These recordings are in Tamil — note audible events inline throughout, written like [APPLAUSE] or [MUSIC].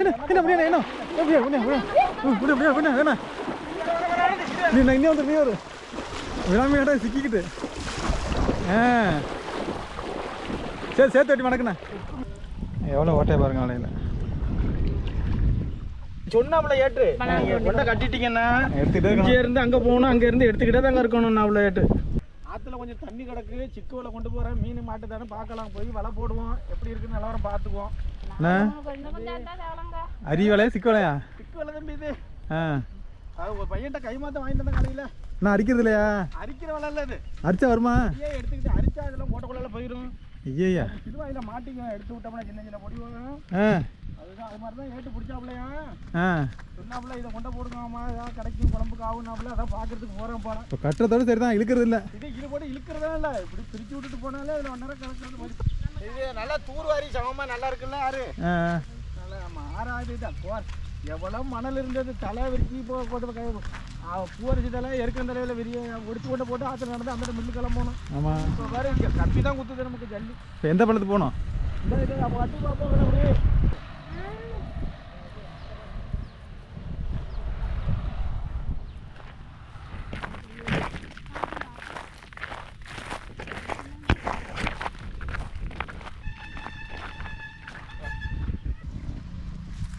என்ன என்ன முடியாது என்ன? வேணா நீ நான் இன்னும் வந்து நீ ஒரு விடாமையாட சிக்கிக்கிட்டு? ஆ. சரி சேர்த்து வட்டி மணக்குண்ணா எவ்வளோ ஓட்டையை பாருங்க வலையில் சொன்னாப்ல ஏற்று கொண்ட கட்டிட்டீங்கன்னா இங்க இருக்கணும். இருந்து அங்க போகணும் அங்க இருந்து எடுத்துக்கிட்டே தாங்க இருக்கணும் நான் அவ்வளோ ஏட்டு. ஆத்துல கொஞ்சம் தண்ணி கிடக்கு சிக்கு வலை கொண்டு போறேன் மீன் மாட்டுதானே பார்க்கலாம் போய் வலை போடுவோம் எப்படி இருக்குன்னு நிலவரம் பார்த்துக்குவோம். என்ன கொஞ்சம் கொஞ்சம் தான் தேவலங்க அரி வலையா சிக்கு வலையா சிக்கு வலை தம்பி இது. ஆ. ஒரு பையன்ட்ட கை மாத்த வாங்கிட்டு வந்தேன் காலையில. நான் அடிக்கிறது இல்லையா? அரிக்கிற வலை இல்ல இது. அடிச்சா வருமா? ஏன் எடுத்துக்கிட்டு அரிச்சா இதெல்லாம் ஓட்டக்குள்ள போயிடும் ஐயா இதுவாயில மாட்டிக்கும். எடுத்து விட்டோம்னா சின்ன சின்ன பொடி வரும். அதுதான் அது மாதிரி தான் ஏட்டு பிடிச்சாப்லையா சொன்னாப்புல இதை கொண்ட போடுங்கம்மா. ஏதாவது கிடைக்கும் குழம்புக்கு ஆகுனாப்புல அதான் பார்க்கறதுக்கு போறேன் போறேன் இப்போ கட்டுறதோட சரி தான் இழுக்கிறது இல்லை. இது இது போட்டு இழுக்கிறதா இல்ல. இப்படி பிரிச்சு விட்டுட்டு போனாலே இதுல ஒன்றரை கணக்கு மாதிரி இது நல்லா தூர்வாரி சமமா நல்லா இருக்குல்ல ஆறு? ஆ நல்லா நம்ம ஆறாவது தான் போர். எவ்வளோ மணல் இருந்தது? தலை விரிச்சு போ தலை எருக்கிற தலையில விரிய ஒடிச்சு கொண்டு போட்டு ஆற்று நடந்து அந்த மில்லு கிளம்பணும். ஆமாம் இப்போ வேற இங்க தான் குத்துது நமக்கு ஜல்லி. இப்போ எந்த பள்ளத்துக்கு போகணும்? இந்த இது அப்போ அட்டு அப்படியே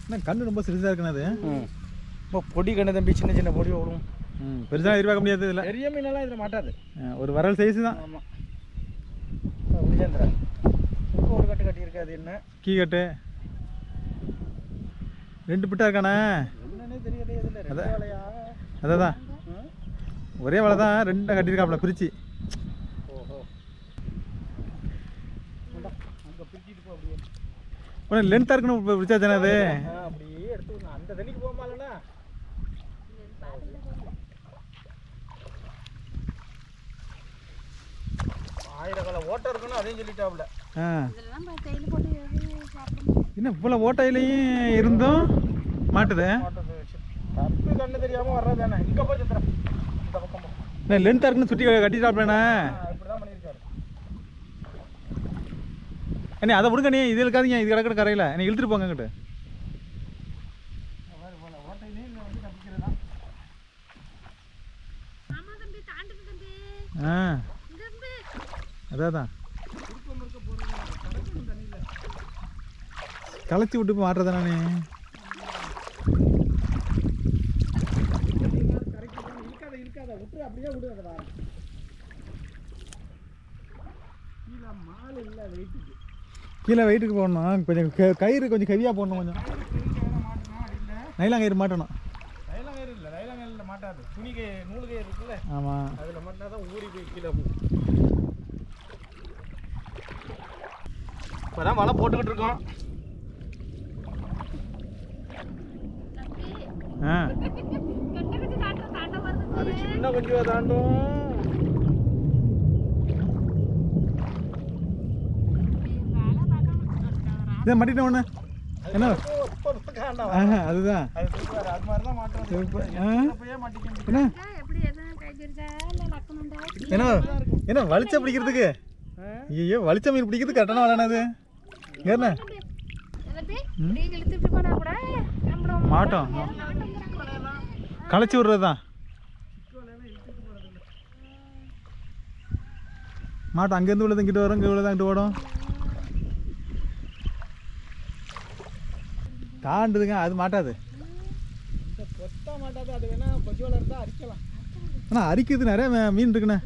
என்ன கண்ணு ரொம்ப சிறுசாக இருக்குண்ணா அது. இப்போ பொடி கண்ணு தம்பி சின்ன சின்ன பொடி ஓடும் ம் பெருசாக எதிர்பார்க்க முடியாது இதில். பெரிய மீனெல்லாம் இதில் மாட்டாது. ஒரு வரல் சைஸ் தான். ஆமாம் ஒரு கட்டு கட்டியிருக்காது என்ன? கீ கட்டு. ரெண்டு பிட்டா இருக்கானே? அதான். அதான். ஒரே வலை தான் ரெண்டாக அப்படியே. உடனே லென்த்தாக இருக்கணும் பிடிச்சா தானே அது ஆ, அப்படியே எடுத்து விடணும். அந்த தண்ணிக்கு போமாலண்ணா ஆயிரக்கால ஓட்டம் இருக்கணும் அதையும் சொல்லிட்டாப்ல என்ன இவ்வளோ ஓட்டையிலையும் இருந்தும் மாட்டுது? தப்பு கண்ணு தெரியாம வர்றதானே இங்க போய் சித்திரம் இந்த பக்கம். என்ன லென்த்தாக இருக்குன்னு கட்டிட்டாப்லண்ணே அதை விடுங்க நீ இது இருக்காதீங்க இது கிடக்கிற கரையில். நீ இழுத்துட்டு போங்க கிட்ட ஆ. அதான் தான் களைச்சி விட்டு இப்போ மாட்டுறது தானே கரைக்கு போகணும். இருக்காத இருக்காத விட்டு அப்படியே விடு அதை வாரம் கீழே மால் இல்லை வெயிட்டுக்கு கீழே வெயிட்டுக்கு போடணும். கொஞ்சம் கயிறு கொஞ்சம் ஹெவியாக போடணும் கொஞ்சம். நைலாங் கயிறு மாட்டணும். கயிறு இல்லை லைலாங் கயிறில் மாட்டாது. துணி கயிறு நூல் கயிறு இருக்குல்ல. ஆமாம் அதில் மாட்டினா தான் ஊறி போய் கீழே போகும். இப்போ தான் வலை போட்டுக்கிட்டு இருக்கோம். அது சின்ன கொஞ்சம் தாண்டும். வேலை. பார்க்கணும் இதை மாட்டிட்ட ஒன்று என்ன? அதுதான் என்ன? என்ன வலிச்ச பிடிக்கிறதுக்கு? ஐயோ வலிச்ச மீன் பிடிக்கிறது கரெக்டான வளனா நம்மளும் மாட்டோம். களைச்சி விடுறது தான் மாட்டோம். அங்கேருந்து உள்ளது இங்கிட்டு வரும் இங்கே உள்ளது அங்கிட்டு ஓடும். தாண்டுதுங்க அது மாட்டாது. ஆனால் அரிக்கிறது நிறைய மீ- மீன் இருக்குண்ணே.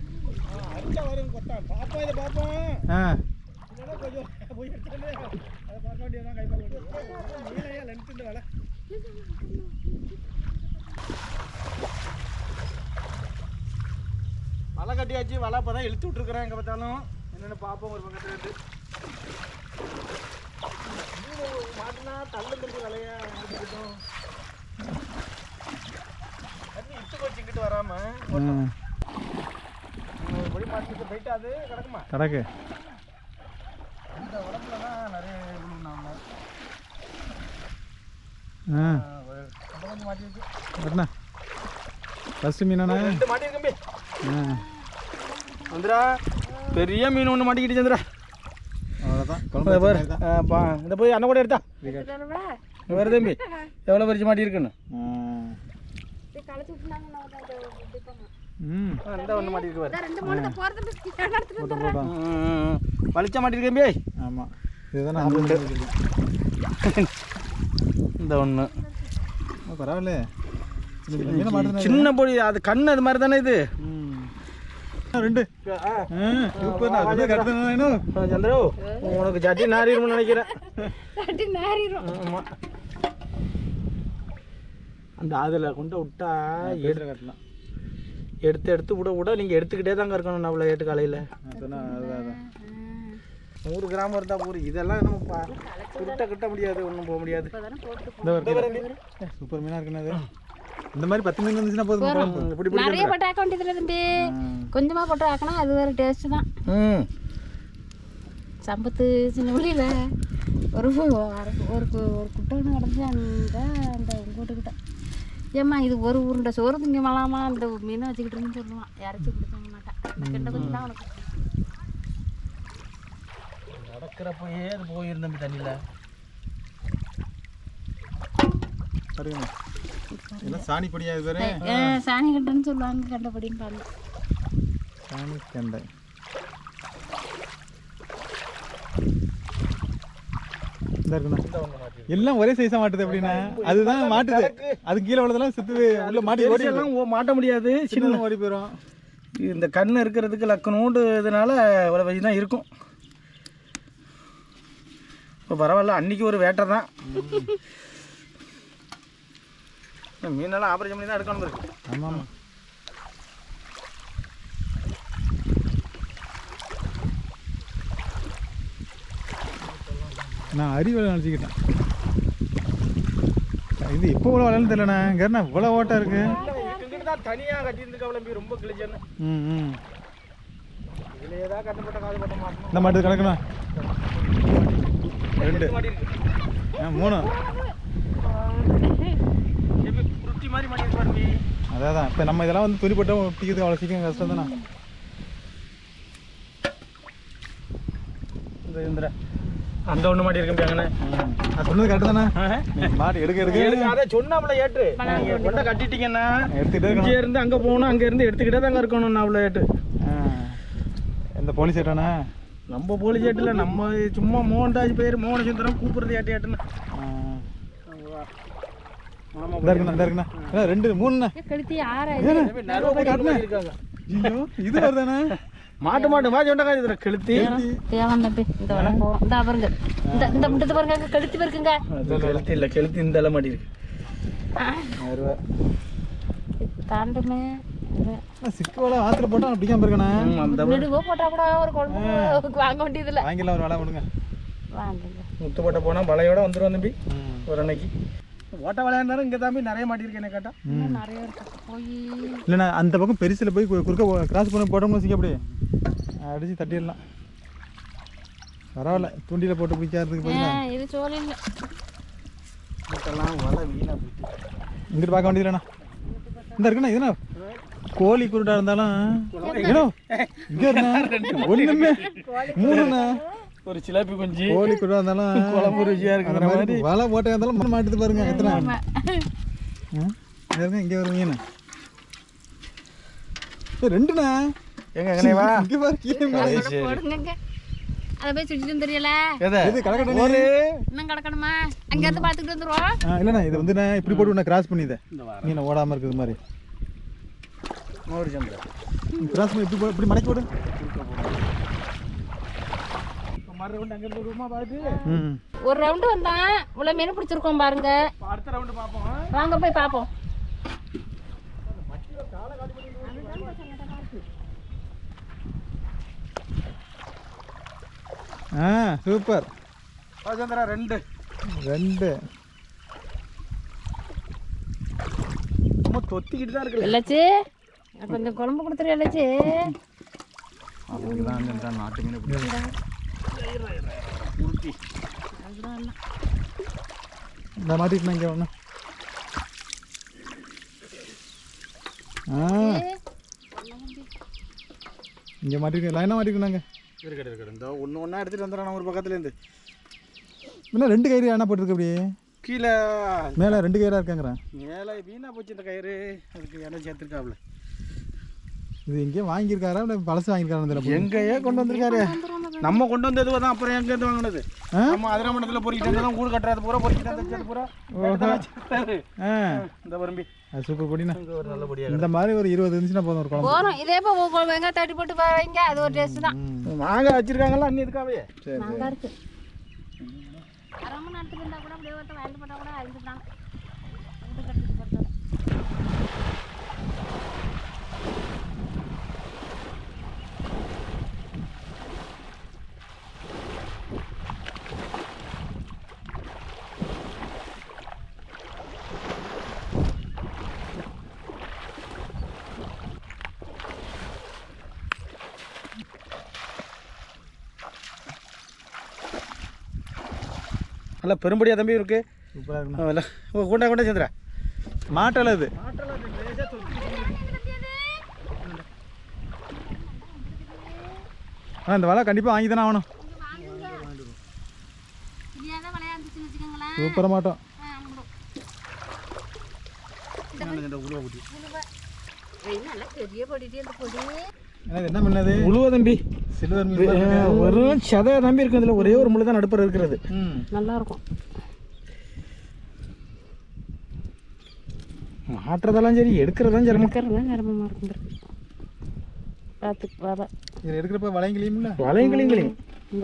ஆ, அரிச்சா வரும் கொத்தான் பார்ப்போம் இதை பார்ப்போம் ஆ இல்லைன்னா கொஞ்சம் போய் எடுத்துட்டு அதை பார்க்க வேண்டியதான் கை பார்க்க வேண்டியது நீலையா லென்த் இந்த வேலை கட்டியாச்சு வலை இப்போ தான் இழுத்து விட்ருக்குறேன் எங்கே பார்த்தாலும். என்னென்னு பார்ப்போம் ஒரு பக்கத்துல இருந்து. மாட்டினா தள்ளுங்கிறது வலையா எடுத்துக்கிட்டோம் தண்ணி இட்டு வச்சுக்கிட்டு வராம. ஆ, ஒரு படி மாட்டிட்டு போயிட்டு அது கிடக்குமா? கிடக்கு. இந்த உடம்புல தான் நிறைய என்ன ஃபஸ்ட்டு மீனாண்ணே வந்துடா பெரிய மீன் ஒன்று மாட்டிக்கிட்டு சந்திரா. அவ்வளோதான் இந்த போய் அண்ணன் கூட எடுத்தா? வேறு தம்பி. எவ்வளோ பறிச்சு மாட்டி இருக்குன்னு களைச்சு விட்டுனாங்க நான் வந்து அதை இப்படி பண்ணேன். ம். இந்த ஒன்று மாட்டி இருக்கு அதான் ரெண்டு மூணு தான் போறது எடுத்துட்டு போட்டோம் போட்டோம் வலிச்சா மாட்டி இருக்கேன் ஆமாம் இதுதானே இந்த ஒன்று பரவாயில்ல சின்ன பொடி அது கண் அது மாதிரி தானே இது ரெண்டு. சந்திரோ உனக்கு சட்டி நாரிடும்னு நினைக்கிறேன். அந்த அதில் கொண்டு விட்டா எடுத்து கட்டலாம் எடுத்து எடுத்து விட விட நீங்கள் எடுத்துக்கிட்டே தாங்க இருக்கணும் அவ்வளோ ஏட்டு காலையில் நான் சொன்னேன் அதுதான் அதான் நூறு கிராம் இருந்தால் போதும். இதெல்லாம் நம்ம பா சுருட்ட கட்ட முடியாது ஒன்றும் போக முடியாது. சூப்பர் மீனாக இருக்குண்ணே அது. இந்த மாதிரி பத்து மீன் வந்துச்சுன்னா போதும் இப்படி இப்படி நிறைய போட்டு ஆக்க வேண்டியதில்லை தம்பி. கொஞ்சமாக போட்டு ஆக்கினா அது வேறு டேஸ்ட்டு தான். ம். சம்பத்து சின்ன வெளியில் ஒரு ஒரு கு- ஒரு குட்டை ஒன்று கிடந்துச்சு அந்த அந்த கூட்டுக்கிட்ட ஏம்மா இது ஒரு உருண்டை சோறு திங்க மலாமா? அந்த மீனை வச்சுக்கிட்டு இருந்து சொல்லுவான். இறச்சி கொடுக்க மாட்டேன் கிட்ட கொஞ்சம் தான் உனக்கு. நடக்கிறப்பயே அது போயிருந்தோம் தண்ணியில். பாருங்க எல்லாம் சாணி பொடியா இது சாணி கட்டன்னு சொல்லுவாங்க கண்டபடின்னு பாருங்க. சாணி கண்டை. இந்த இருக்குண்ணா. எல்லாம் ஒரே சைஸா மாட்டுது அப்படின்னா அதுதான் மாட்டுது. அது கீழே உள்ளதெல்லாம் சுத்து உள்ள மாட்டி ஓடி எல்லாம் ஓ- மாட்ட முடியாது. சின்ன ஓடி போயிடும் இந்த கண் இருக்கிறதுக்கு லக்கனோண்டு இதனால இவ்வளோ தான் இருக்கும். இப்போ பரவாயில்ல அன்னைக்கு ஒரு வேட்டை தான். மீனெல்லாம் ஆபரேஷன் பண்ணி தான் எடுக்கணும் இருக்கு. ஆமா ஆமா நான் அறிவலை நினச்சிக்கிட்டேன். இது எப்போ இவ்வளோ வளர்ந்து தெரியலண்ணா. இங்கே இவ்வளோ ஓட்டம் இருக்கு? தனியாக கட்டியிருந்துக்க அவ்வளோ ரொம்ப கிழிச்சேன்னு. ம் ம். இந்த மாட்டு கணக்குண்ணா ரெண்டு. இருக்கு. மூணு. இருக்கு அதான் தான் இப்போ நம்ம இதெல்லாம் வந்து துணி போட்டோம் பிடிக்கிறது அவ்வளோ சீக்கிரம் கஷ்டம் தானே? இந்த இந்த அந்த ஒன்று மாட்டி இருக்கேன் நான் சொன்னது கரெக்டு தானே? மாட்டு எடுக்க எடுக்க. எடுக்க அதை சொன்னாப்புல ஏட்டு. நீங்க கொண்ட கட்டிட்டீங்கன்னா எடுத்துக்கிட்டே இங்கே இருந்து அங்கே போகணும் அங்கே இருந்து எடுத்துக்கிட்டே தாங்க இருக்கணும் அவ்வளோ ஏட்டு. ஆ. எந்த போலீஸ் ஏட்டாண்ணா நம்ம போலீஸ் ஏட்டில் நம்ம சும்மா மோகன்தாஜ் பேர் மோகன சுந்தரம் கூப்பிடுறது ஏட்டு ஏட்டுன்னு ரெண்டு இருக்காங்க. ஐயோ இது வருதாண்ணா? மாட்டு மாட்டு வா சொண்டக்கா இதில் கெளுத்தி தேவன் தம்பி இந்த வேலை போகும் இந்த பாருங்க. இந்த இந்த முட்டத்தை பாருங்க பாருக்குங்க. அது கெளுத்தி இல்லை கெளுத்தி இந்த இலை மாட்டி இருக்கு. தாண்டுமே. சிக்கோட ஆத்துல போட்டா பிடிக்காம போட்டா கூட ஒரு குழம்பு வாங்க வேண்டியதில்ல. வாங்கிடலாம் ஒரு வேலை கொடுங்க முத்து போட்ட போனால் வலையோட வந்துடும் தம்பி ஒரு அன்னைக்கு. ஓட்ட விளையாண்டாலும் இங்கே தம்பி நிறைய மாட்டியிருக்கேன் என்ன கேட்டால் இன்னும் நிறைய இருக்கு. போய். இல்லைண்ணா அந்த பக்கம் பெருசில் போய் கு- குறுக்க கிராஸ் பண்ணி போட்டோம்னு வச்சுக்க அப்படியே. அடிச்சு தட்டிடலாம். பரவாயில்ல தூண்டியில் போட்டு பிடிக்காததுக்கு இது சோழ இல்லை. வலை வீணாக போயிட்டு. இங்கிட்டு பார்க்க வேண்டியதுலண்ணா இந்த இருக்குண்ணா இதுண்ணா. கோழி குருடா இருந்தாலும் ஒண்ணுமே. மூணுண்ணா. ஒரு சிலாப்பி குஞ்சு. கோழி குருடா இருந்தாலும் குழம்பு ருசியாக இருக்கிற அந்த மாதிரி வலை போட்டே இருந்தாலும் மாட்டுது பாருங்க எத்தனை? இங்க இருங்க இங்கே வருவீங்கண்ணா. ரெண்டுண்ணா. எங்க எங்கனே வா. இங்க பாரு கீழே மேலே. போடுங்க அதை போய் சுற்றிட்டு தெரியல எதை? இது கடக்கடனே. ஒரு. இன்னும் கிடக்கணுமா? அங்க இருந்து பார்த்துக்கிட்டு வந்துருவோம். ஆ இல்லைண்ணா இது வந்து நான் இப்படி போட்டு நான் கிராஸ் பண்ணி இதை. இந்த வாரம். நீ ஓடாமல் இருக்குது மாதிரி. சந்திரன் கிராஸ் பண்ணி இப்படி இப்படி மடக்கி ம். ஒரு ரவுண்டு வந்தான் இவ்வளோ மீன் பிடிச்சிருக்கோம் பாருங்க. இப்ப அடுத்த ரவுண்டு பார்ப்போம் வாங்க போய் பார்ப்போம் ஆ சூப்பர். வா சந்திரா ரெண்டு. ரெண்டு. தொத்திக்கிட்டு தான் இருக்கு இல்லாச்சி கொஞ்சம் குழம்பு கொடுத்துரு இல்லாச்சி நாட்டு மீன் இந்த. மாட்டிட்டு இங்கே ஒன்று ஆ. இங்கே மாட்டிருக்கு லைனாக மாட்டிருக்குனாங்க இருக்கட்டும் இருக்கட்டும் இந்த ஒன்று ஒன்றா எடுத்துகிட்டு வந்துடுறேன் ஒரு பக்கத்துலேருந்து இன்னும் ரெண்டு கயிறு என்ன போட்டிருக்கு அப்படியே. கீழே. மேலே ரெண்டு கயிறாக இருக்காங்கிறேன். மேலே வீணா போச்சு இந்த கயிறு. அதுக்கு இடம் சேர்த்துருக்காப்புல இது எங்கேயும் வாங்கியிருக்காரா? இல்லை பழசு வாங்கியிருக்காரா தெரியல எங்கேயே கொண்டு வந்திருக்காரு. நம்ம கொண்டு வந்தது தான் அப்புறம் எங்க இருந்து வாங்கினது? நம்ம அதிராமண்டத்தில் பொறிக்கிட்டு வந்ததும் கூடு கட்டுறது பூரா பொறிக்கிட்டு பூரா. இந்த விரும்பி. சூப்பர் பொடியா இந்த மாதிரி ஒரு இருபது இருந்துச்சுன்னா போதும் ஒரு குழம்பு. போகிறோம் இதே இப்போ வெங்காயம் தட்டி போட்டு வைங்க. அது ஒரு டேஸ்ட் தான். மாங்காய் வச்சிருக்காங்களா அண்ணி இதுக்காவே சரி நல்லா இருக்கு. அரை மணி நேரத்துக்கு இருந்தால் கூட அப்படியே ஒருத்தன் வாங்கிட்டு போட்டால் கூட அழிஞ்சுட்டாங்க நல்லா பெரும்படியா தம்பி இருக்கு. சூப்பராக இல்ல ஓ கொண்டா கொண்டா சேர்ந்துடா மாட்டல இது. ஆ இந்த வலை கண்டிப்பாக வாங்கி தானே ஆகணும். சூப்பராக மாட்டோம். பெரிய பொடிடி அந்த பொடி. என்ன பண்ணது? உழுவ தம்பி. சில்வர் வெறும் சதை தம்பி இருக்கு இதுல ஒரே ஒரு முள்ளு தான் நடுப்புற இருக்கிறது. ம். நல்லா இருக்கும் மாட்டுறதெல்லாம் சரி எடுக்கிறதெல்லாம் சிரமம். இருக்கும் பாரு. பார்த்து வலை இதில் எடுக்கிறப்ப வளையங்களையும். களையும்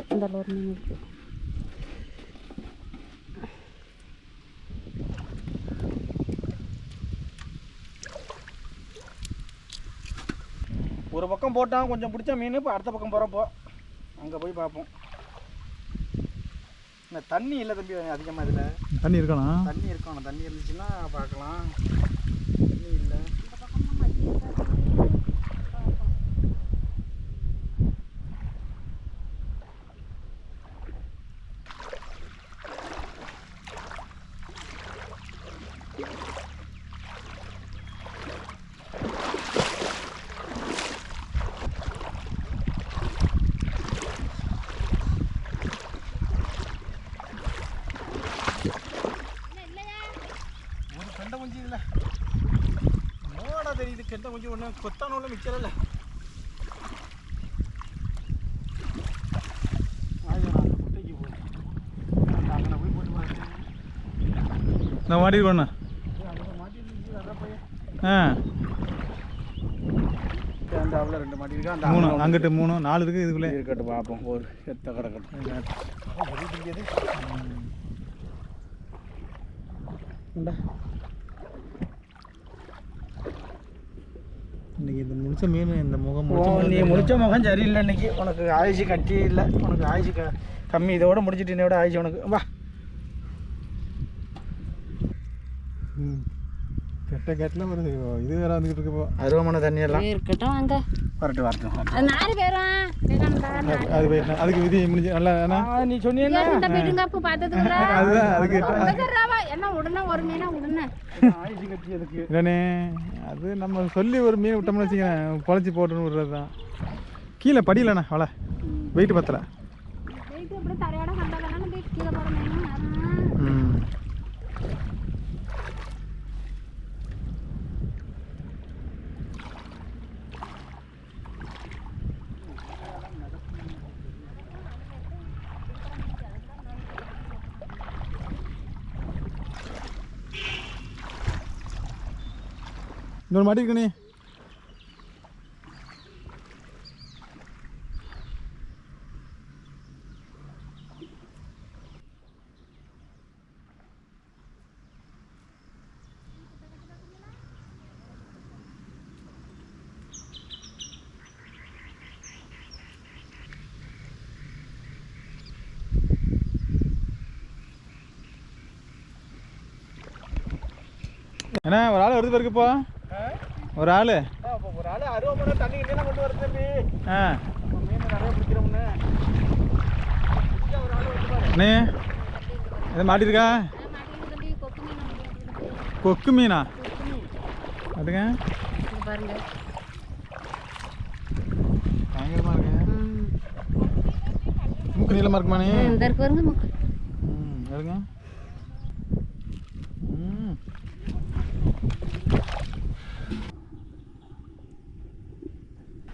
இந்த மீன் ஒரு பக்கம் போட்டான் கொஞ்சம் பிடிச்ச மீன் இப்போ அடுத்த பக்கம் போகிறப்போ அங்கே போய் பார்ப்போம். இந்த தண்ணி இல்லை தம்பி அதிகமாக இதில். தண்ணி இருக்கணும். தண்ணி இருக்கணும். தண்ணி இருந்துச்சுன்னா பார்க்கலாம் தண்ணி இல்லை ஒரு கெண்டை குஞ்சு இல்லை மோடா தெரியுது கெண்டை குஞ்சு ஒன்று கொத்தான ஒன்று மிச்சம் இல்லை குட்டைக்கு போய் அங்கே போய் போட்டு பார்த்தேன் நான் மாட்டி பண்ண ஆ. அந்த அவ்வளோ ரெண்டு மாட்டிருக்கா அந்த மூணு அங்கிட்டு மூணு நாலு இருக்குது இதுக்குள்ளே. இருக்கட்டும் பார்ப்போம். ஒரு எத்த கிடக்கட்டும் உண்டா இன்னைக்கு இந்த முடிச்ச மீன் இந்த முகம் நீ முடிச்ச முகம் சரியில்லை இன்னைக்கு. உனக்கு ஆயுசு கட்டி இல்லை. உனக்கு ஆயுசு க கம்மி. இதோட முடிச்சிட்டு என்னோட ஆயுசு உனக்கு. வா ம். கெட்ட கெட்டில் ஒரு இது வேற வந்துக்கிட்டு இருக்கு இப்போ அருவமான தண்ணி எல்லாம் இருக்கட்டும் வாங்க. வரட்டும் வரட்டும் அது நாலு பேரும் அது- அது போய் என்ன? அதுக்கு விதி முடிஞ்சு நல்லா என்ன? நீ சொன்னீங்கன்னா [LAUGHS] அதுதான் அதுக்கு. என்ன உடனே ஒரு மீனா உடனே? இல்லைண்ணே அது நம்ம சொல்லி ஒரு மீன் விட்டோம்னு வச்சுக்கேன் பொழைச்சி போட்டுன்னு விடுறது தான் கீழே படியிலண்ணா வலை. வெயிட் பத்தலை வெயிட் அப்படியே தரையோட கண்டதானே போய் கீழே போகிற மீன் அதான். ம் இன்னொரு மாட்டி இருக்கணே என்ன ஒரு ஆள் வருது பாருக்குப்பா ஒரு ஆள்? ஒரு ஆள் அருவமான தண்ணி கிட்டே கொண்டு வரது தம்பி. ஆ. மீன் நிறைய பிடிக்கிறோம்னு ஒரு ஆள் வந்து பாரு. அண்ணே எதை மாட்டிருக்கா கொக்கு மீன் மாட்டிக்கிட்டு. கொக்கு மீனா? கொக்கு மீன். அதுங்க? பாருங்க. பயங்கரமாக இருக்கு. மூக்கு நீளமாக இருக்குமாண்ணே? இந்த இருக்கு பாருங்க முக்கு ம் எடுங்க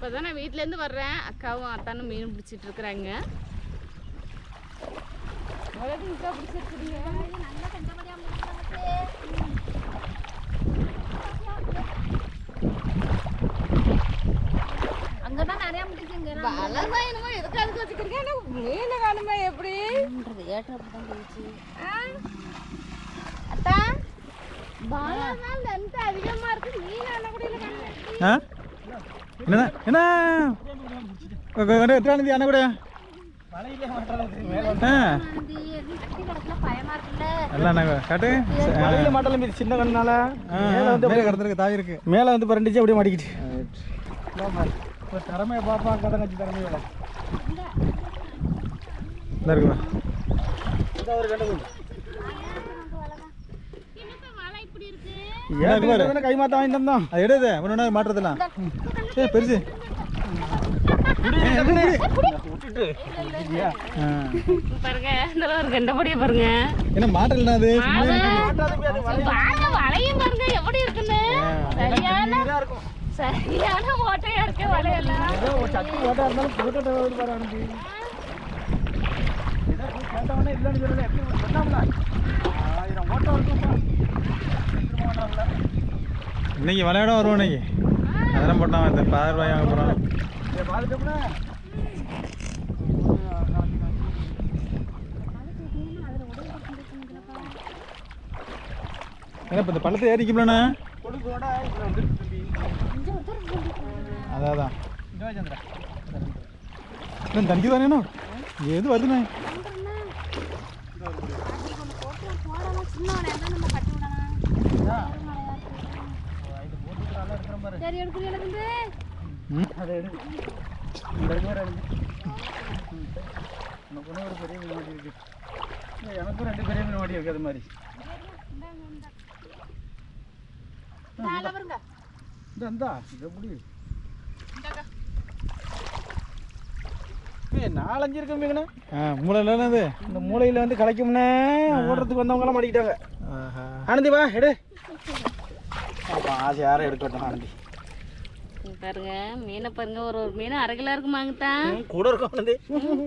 இப்போ தான் நான் வீட்டிலேருந்து வர்றேன். அக்காவும் அத்தானும் மீன் பிடிச்சிட்டு இருக்கிறாங்க. அக்கா பிடிச்சிருக்கிறீங்க அங்கதான் நிறைய முடிச்சுங்க வலை தான் என்னமோ எதுக்கு அதுக்கு வச்சுக்கிறீங்க ஆனால் மீன் காணுமே எப்படி? ஏற்ற போயிடுச்சு. அத்தா வலை தான் லென்த் அதிகமாக இருக்கு. மீன் ஆனால் கூட இல்லை என்னண்ணா என்ன? எத்தனை அண்ணா கூட. மழையிலே மாட்டாலும் மேலே வந்து பரண்டிச்சு அப்படியே மாட்டிக்கிட்டு. திறமையை பார்ப்பா அக்கா தங்கச்சி திறமையோட இருக்குமா இந்த ஒரு கண்டு வலை இப்படி இருக்கு ஏன் கை மாத்த வாங்கிட்டு வந்தோம் அது எடுது ஒன்று மாட்டுறதுலாம் ஏ பெருசு. என்ன அது? வளையும் பாருங்க எப்படி இருக்குன்னு. சரியான ஓட்டையா இருக்கு சட்டி ஓட்டா இருந்தாலும் கூட்டத்தை வந்து பாரு அனுப்பி ஏதோ போய் கேட்டவொடனே இல்லைன்னு சொல்லல எப்படி சொன்னாங்களா ஆயிரம் ஓட்டம் இருக்கும்ப்பா. திரும்ப ஓட்டுறாங்களா இன்னைக்கு விளையாட வருவோம் இன்னைக்கு. அதெல்லாம் போட்டான் இந்த பார் ரூபாய் வாங்க போகிறான் ஏன்னா இப்போ இந்த பள்ளத்தை ஏறிக்கும்லண்ணா. கொடுக்கோட அதான் அதான் இந்த தனிக்கு தானேண்ணா எது வருதுண்ணே? சரி எடுக்கிறீங்க இருந்து ம் அதை எடு இந்த மாதிரி எடுங்க உனக்கு ஒன்று ஒரு பெரிய மீன் மாட்டி இருக்கு இல்ல, எனக்கும் ரெண்டு பெரிய மீன் மாட்டி இருக்கு அது மாதிரி பாருங்க இந்த இந்தா இது ஏய், நாலஞ்சு இருக்கு மீன். ஆ மூளை இல்லைண்ணா அது இந்த மூலையில வந்து கலைக்கும்னே ஓடுறதுக்கு வந்தவங்களாம் மாட்டிக்கிட்டாங்க. ஆனந்தி வா எடு. ஆசை யாரும் எடுக்கட்டும் ஆனந்தி. பாருங்க மீனை பாருங்க ஒரு ஒரு மீன் அரை கிலோ இருக்குமாங்கத்தான் கூட இருக்கும் ஆனந்தி.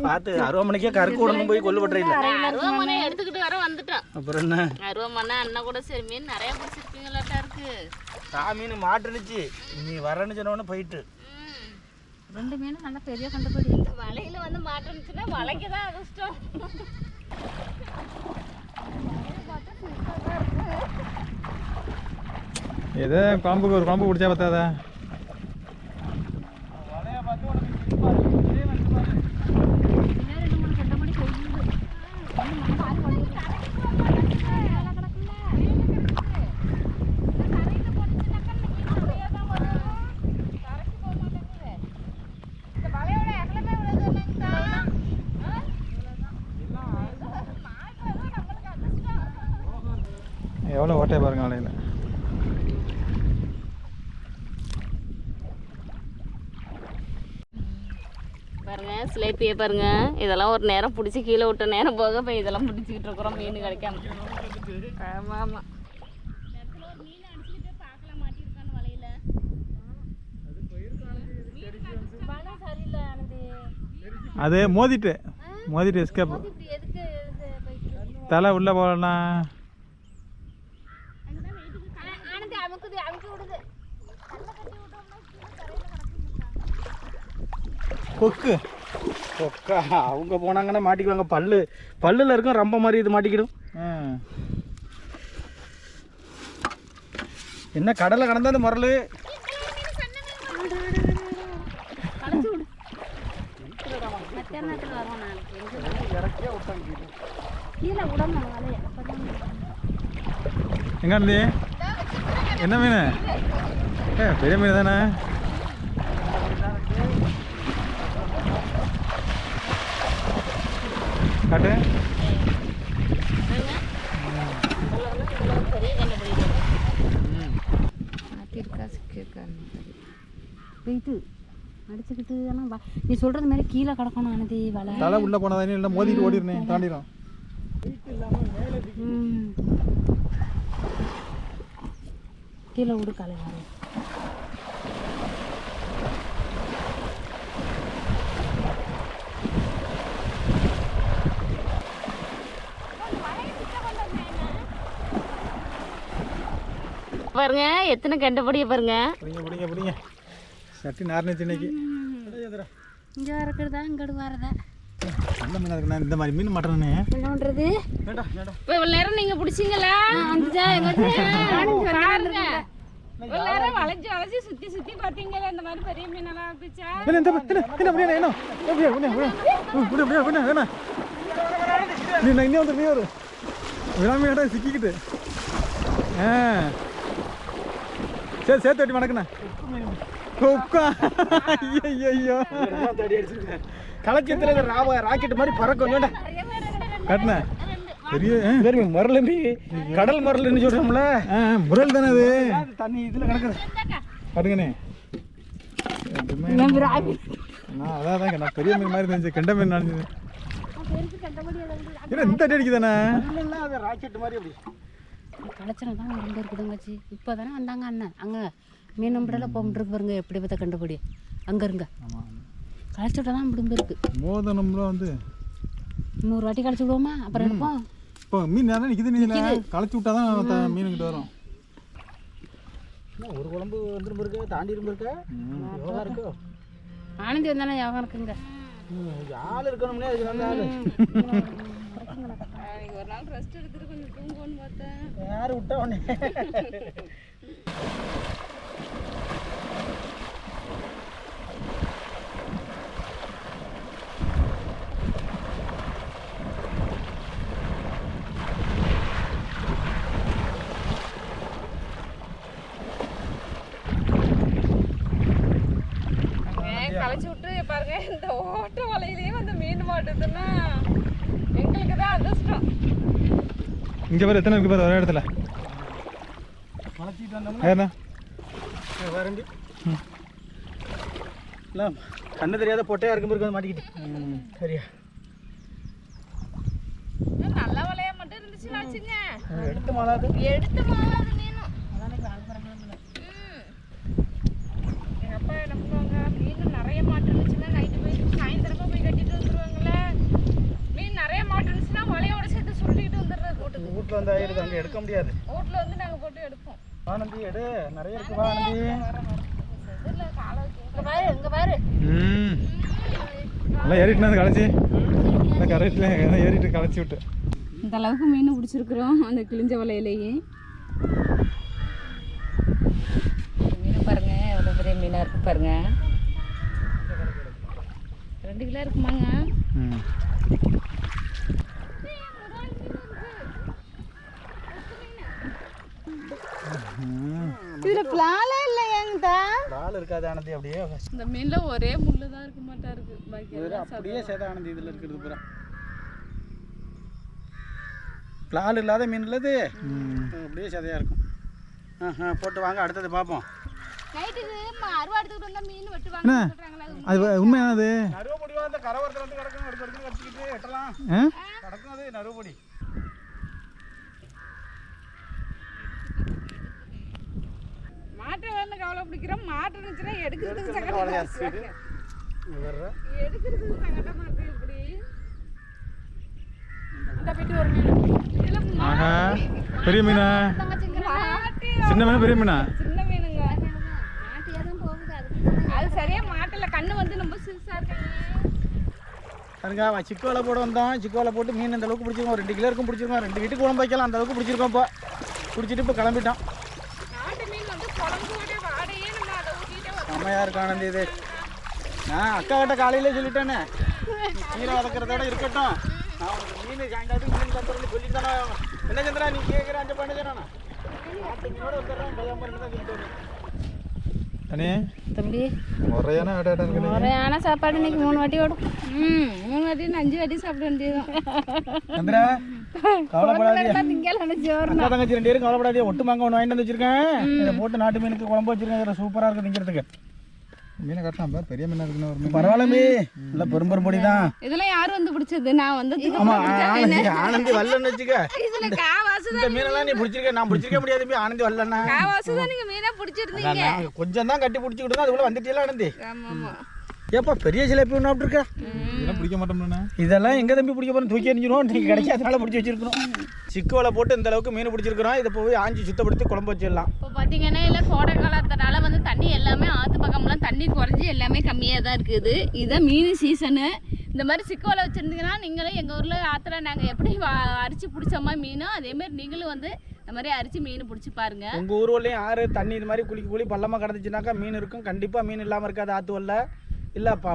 பார்த்து அருவாமனைக்கே கருக்கு விடணும் போய் கொல்லுபட்டுற இல்லை அருவாமனை எடுத்துக்கிட்டு வர வந்துட்டோம். அப்புறம் என்ன? அருவாமனை அண்ணன் கூட சரி மீன் நிறைய பிடிச்சிருக்கீங்களாட்டா இருக்கு. நான் மீன் மாட்டுனுச்சு. நீ வரேன்னு சொன்னோடனே போயிட்டு. ரெண்டு மீனும் நல்லா பெரிய கண்டுபிடி வலையில வந்து மாட்டோம்னுச்சுன்னா வலைக்கு தான் அதிர்ஷ்டம். ஏதோ குழம்புக்கு ஒரு குழம்பு பிடிச்சா பார்த்தாதா போயிடுது எவ்வளோ ஓட்டையை பாருங்க சிலேப்பியை பாருங்க. இதெல்லாம் ஒரு நேரம் பிடிச்சி கீழே விட்ட நேரம் போக இப்போ இதெல்லாம் பிடிச்சிக்கிட்டு இருக்கிறோம் மீன் கிடைக்காம. ஆமாம் ஆமாம் அது மோதிட்டு மோதிட்டு எஸ்கேப் தலை உள்ளே போகலண்ணா. கொக்கு. சொக்கா அவங்க போனாங்கன்னா மாட்டிக்குவாங்க. பல்லு. பல்லுல இருக்கும் ரொம்ப மாதிரி இது மாட்டிக்கிடும். என்ன கடலை கடந்தா அந்த முரல் எங்க இருந்து? என்ன மீன்? ஏ பெரிய மீன் தானே? காட்டு. போயிட்டு அடிச்சுக்கிட்டு ஆனால் வ- நீ சொல்கிறது மாதிரி கீழே கிடக்கணும் ஆனதி வலை. தலை உள்ளே போனதானே இல்லை மோதிட்டு ஓடிடுனேன் தாண்டிடும். கீழே விடு காலை வரை பாருங்க எத்தனை கண்டபடியை பாருங்க. பிடிங்க பிடிங்க பிடிங்க. சட்டி நார்னச்சு இன்னைக்கு. இங்கே வரக்கிறதா இங்கடு வரதா நல்ல மீன் இருக்குண்ணா இந்த மாதிரி மீன் மாட்டேன்னு என்ன பண்ணுறது இப்போ இவ்வளோ நேரம் நீங்கள் பிடிச்சிங்களா? வந்துச்சா பாருங்க. இவ்வளோ நேரம் வளைஞ்சு வளைஞ்சு சுற்றி சுற்றி பார்த்தீங்களா இந்த மாதிரி பெரிய மீனெல்லாம் வந்துச்சா என்ன? என்ன என்ன என்ன உடனே வேணா. நீ இன்னும் வந்து நீ வரும் விடாமையாடா சிக்கிக்கிட்டு? ஆ. சரி சேர்த்து வட்டி வணக்கண்ணா கொக்கா. ஐயோ ராவ ராக்கெட் மாதிரி பறக்கும். வேண்டாம் கட்டின. பெரிய வெறும் மரலம்பி கடல் மரல்னு சொல்றோம்ல. முரல் தானே அது. தண்ணி இதுல கிடக்குது. பாருங்கண்ணே நான் அதான் தான் நான் பெரிய மீன் மாதிரி இருந்துச்சு கெண்ட மீன் என்ன இந்த அடி அடிக்குதானே? ராக்கெட் மாதிரி அப்படி. களைச்சனை தான் ரொம்ப இருக்குதுங்கச்சி இப்போ தானே வந்தாங்க அண்ணன். அங்கே மீன் நம்பிடல போகிட்டு பாருங்க. எப்படி பார்த்த கண்டபடி. அங்கே இருங்க. விட்டா தான் இப்படி இருக்கு. மோதனம்ல வந்து. இன்னொரு வாட்டி களைச்சி விடுவோமா? அப்புறம் எடுப்போம்? இப்போ மீன் நேரம் நிற்கிது நீங்கள். களைச்சி விட்டா தான் மீனுக்கிட்ட வரும். என்ன, ஒரு குழம்பு வந்துரும் இருக்கு தாண்டி இருக்கு யோகா இருக்கோ? ஆனந்தி வந்தானே யோகம் இருக்குங்க. ஆள் இருக்கணும்னே அதுக்கு நல்ல ஒரு நாள் ரெஸ்ட் எடுத்துட்டு கொஞ்சம் தூங்குவோன்னு பார்த்தேன். யாரு விட்டா உடனே? களைச்சி விட்டு பாருங்க. இந்த ஓட்ட வலையிலேயே வந்து மீன் மாட்டுதுன்னா எங்களுக்கு தான் அதிர்ஷ்டம் இங்கே பாரு எத்தனை இருக்கு பாரு ஒரே இடத்துல. வரண்டி இல்லை கண்ணு தெரியாத பொட்டையா இருக்கும் இருக்கு மாட்டிக்கிட்டு. சரியா? நல்ல வலையா மட்டும் இருந்துச்சுன்னா வச்சுங்க எடுத்து மாளாது. எடுத்து மாறாது மீனும் எங்க அப்பா என்ன பண்ணுவாங்க? மீன் நிறைய மாட்டு இருந்துச்சுன்னா நைட்டு போய் சாயந்தரமா போய் கட்டிட்டு வந்துருவாங்கல்ல மீன் நிறைய மாட்டு இருந்துச்சுன்னா வலையோட சேர்த்து சுருட்டிக்கிட்டு வீட்டுக்கு வீட்டில் வந்து ஆயிடுது. அங்கே எடுக்க முடியாது. வீட்டுல வந்து நாங்க போட்டு எடுப்போம். ஆனந்தி எடு. நிறைய இருக்கு. வா ஆனந்தி இங்க பாரு இங்க பாரு. ம். நல்லா ஏறிட்டுனா களைச்சி. கரைச்சில எல்லாம் ஏறிட்டு களைச்சி விட்டு. இந்த அளவுக்கு மீன் பிடிச்சிருக்கிறோம் அந்த கிழிஞ்ச வலையிலேயே. மீன் பாருங்க எவ்வளோ பெரிய மீனாக இருக்கு பாருங்க. ரெண்டு கிலோ இருக்குமாங்க ம் இதுல பிளாலே இல்லையாங்கதா ஆள் இருக்காது ஆனந்தி அப்படியே இந்த மீன்ல ஒரே முள்ளு தான் இருக்க மாட்டா இருக்கு பாக்கி அப்படியே சேத ஆனந்தி இதில் இருக்கிறது பூரா. பிளால் இல்லாத மீன் இல்லது அப்படியே சதையாக இருக்கும். போட்டு வாங்க அடுத்தது பார்ப்போம் அது உண்மையானது? நறுவப்பொடி அந்த கரவரத்தில் வந்து கிடக்கும் அடுத்து அடுத்து கடிச்சிக்கிட்டு எட்டலாம் கிடக்கும் அது நறுவப்பொடி மாட்டை வந்து கவலை பிடிக்கிறோம். மாட்டு இருந்துச்சுன்னா எடுக்கிறதுக்கு சங்கடமா இருக்கு. எடுக்கிறதுக்கு சங்கடமா இருக்கு இப்படி இந்த பெட்டி ஒரு மீன். ஆஹா பெரிய மீனா? சின்ன மீனா பெரிய மீனா? சின்ன மீனுங்க. அது சரியா மாட்டல. கண்ணு வந்து ரொம்ப சிறுசா இருக்காங்க. பாருங்க சிக்கோலை போட வந்தோம் சிக்கோலை போட்டு மீன் இந்த அளவுக்கு பிடிச்சிருக்கோம் ரெண்டு கிலோ இருக்கும் பிடிச்சிருக்கோம் ரெண்டு வீட்டுக்கு குழம்பு வைக்கலாம். அந்த அளவுக்கு பிடிச்சிருக்கோம் இப்போ. பிடிச்சிட்டு இப்போ கிளம்பிட்டோம் நாட்டு மீன் வந்து குழம்போட வாடையே நம்ம அதை ஊட்டிட்டே வரோம் செம்மையாக இருக்கும் ஆனந்தி இது. நான் அக்கா கிட்ட காலையிலே சொல்லிட்டேனே. மீனை வதக்கிறதோட இருக்கட்டும். நான் உனக்கு மீன் சாயங்காலத்துக்கு மீன் தந்துடுறேன்னு சொல்லி தானே என்ன சந்திரா நீ கேட்குற அஞ்சு பண்ண நானா நாட்டு மீனோட வந்துடுறேன் பயம் பண்ணி தான் சொல்லிட்டேன் அண்ணே தம்பி. முறையான இருக்கு முறையான சாப்பாடு இன்னைக்கு மூணு வாட்டி ஓடும் ம் மூணு வாட்டி அஞ்சு வாட்டி சாப்பிட வேண்டியதுதான். சந்திரா கவலைப்படாதீங்க. ஒட்டு மாங்க ஒன்று வாங்கிட்டு வந்து வச்சிருக்கேன். போட்டு நாட்டு மீனுக்கு குழம்பு வச்சிருக்கேன். இதில் சூப்பராக இருக்குது திங்கிறதுக்கு. மீனை கட்டலாம் பாரு பெரிய மீனா இருக்குன்னு ஒரு பரவாயில்லமே. இல்லை பெரும்பெரும் பொடி தான் இதெல்லாம் யார் வந்து பிடிச்சது? நான் வந்து ஆமாம் ஆனந்தி ஆனந்தி வல்லன்னு வச்சுக்க. இதுல காவாசு இந்த மீனெல்லாம் நீ பிடிச்சிருக்க நான் பிடிச்சிருக்க முடியாது பி, ஆனந்தி வரலண்ணா காவாசு தான் நீங்க மீனா பிடிச்சிருந்தீங்க. நான் கொஞ்சம் தான் கட்டி பிடிச்சிக்கிட்டு அதுக்குள்ள வந்துட்டீங்களா ஆனந்தி. ஆமா ஆமா ஏப்பா பெரிய சிலைப்பி ஒன்று இருக்கா இதெல்லாம் பிடிக்க மாட்டோம்ண்ணே இதெல்லாம் எங்க தம்பி பிடிக்க போறோம் தூக்கி எறிஞ்சிரும் நீங்க கிடைக்காதனால பிடிச்சி வச்சிருக்கணும் சிக்கோலை போட்டு இந்த அளவுக்கு மீன் பிடிச்சிருக்கிறோம். இதை போய் ஆஞ்சி சுத்தப்படுத்தி குழம்பு வச்சிடலாம். இப்போ பார்த்தீங்கன்னா இல்லை கோடை காலத்தினால வந்து தண்ணி எல்லாமே ஆற்று பக்கம்லாம் தண்ணி குறைஞ்சி எல்லாமே கம்மியாக தான் இருக்குது. இதுதான் மீன் சீசனு இந்த மாதிரி சிக்கோலை வச்சுருந்தீங்கன்னா நீங்களும் எங்கள் ஊரில் ஆற்றுல நாங்கள் எப்படி அரிச்சு பிடிச்சோமா மீனோ அதேமாரி நீங்களும் வந்து இந்த மாதிரி அரிச்சு மீன் பிடிச்சி பாருங்க. உங்க ஊர்வலையும் ஆறு தண்ணி இது மாதிரி குளிக்க குளி பள்ளமாக கிடந்துச்சுனாக்கா மீன் இருக்கும். கண்டிப்பா மீன் இல்லாம இருக்காது ஆத்துவல்ல இல்லை ப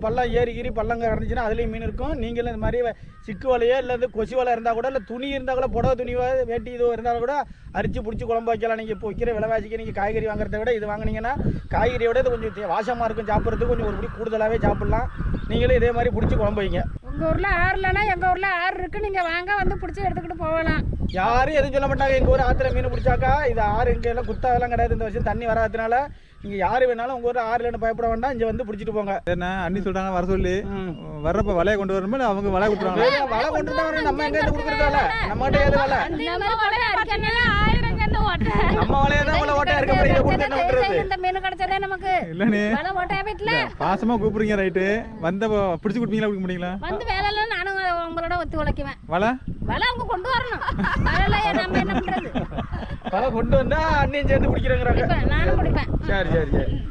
பள்ளம் ஏறி கீறி பள்ளம் கிடந்துச்சுன்னா அதுலேயும் மீன் இருக்கும். நீங்களும் இந்த மாதிரி சிக்கு வலையோ இல்லை வந்து கொசு வலை இருந்தால் கூட இல்லை துணி இருந்தால் கூட புடவை துணி வேட்டி இது இருந்தாலும் கூட அரிச்சு பிடிச்சி குழம்பு வைக்கலாம். நீங்கள் இப்போ விற்கிற விலைவாசிக்கு நீங்கள் காய்கறி வாங்குறத விட இது வாங்குனீங்கன்னா காய்கறியை விட இது கொஞ்சம் தே- இருக்கும் சாப்பிட்றதுக்கு. கொஞ்சம் ஒரு படி கூடுதலாகவே சாப்பிட்லாம். நீங்களும் இதே மாதிரி பிடிச்சி குழம்பு வைங்க. உங்கள் ஊரில் ஆறு இல்லைன்னா எங்கள் ஊரில் ஆறு இருக்குது நீங்கள் வாங்க வந்து பிடிச்சி எடுத்துக்கிட்டு போகலாம். யாரும் எதுவும் சொல்ல மாட்டாங்க. எங்கள் ஊர் ஆற்றுல மீன் பிடிச்சாக்கா இது ஆறு இங்கே எல்லாம் குத்தாவெல்லாம் கிடையாது இந்த வருஷம். தண்ணி வராததுனால நீங்கள் யார் வேணாலும் உங்கள் ஊர் ஆறுலன்னு பயப்பட வேண்டாம். இங்கே வந்து பிடிச்சிட்டு போங்க. என்ன அண்ணி சொல்றாங்க வர சொல்லி. வர்றப்ப வலையை கொண்டு வரணுமா? அவங்க வலையை கொடுத்துருவாங்க வலை கொண்டு தான் வரணும். நம்ம எங்க கொடுக்குறதால நம்ம கிட்ட ஏது வலை? ஆயிரம் கண்ணு ஓட்டை. நம்ம வலையை தான் உள்ள ஓட்டையா இருக்க முடியும் இதை கொடுத்து என்ன பண்றது? இந்த மீன் கிடைச்சதே நமக்கு. வலை ஓட்டையா வீட்டில் பாசமா கூப்பிடுறீங்க ரைட்டு வந்த பிடிச்சி கொடுப்பீங்களா கொடுக்க முடியுங்களா வந்து வேலையில நானும் உங்களோட ஒத்து உழைக்குவேன். வலை? வலை அவங்க கொண்டு வரணும். வலையில நம்ம என்ன பண்றது? வலை கொண்டு வந்தா அண்ணியும் சேர்ந்து பிடிக்கிறேங்கிறாங்க இப்ப நானும் பிடிப்பேன் சரி சரி சரி.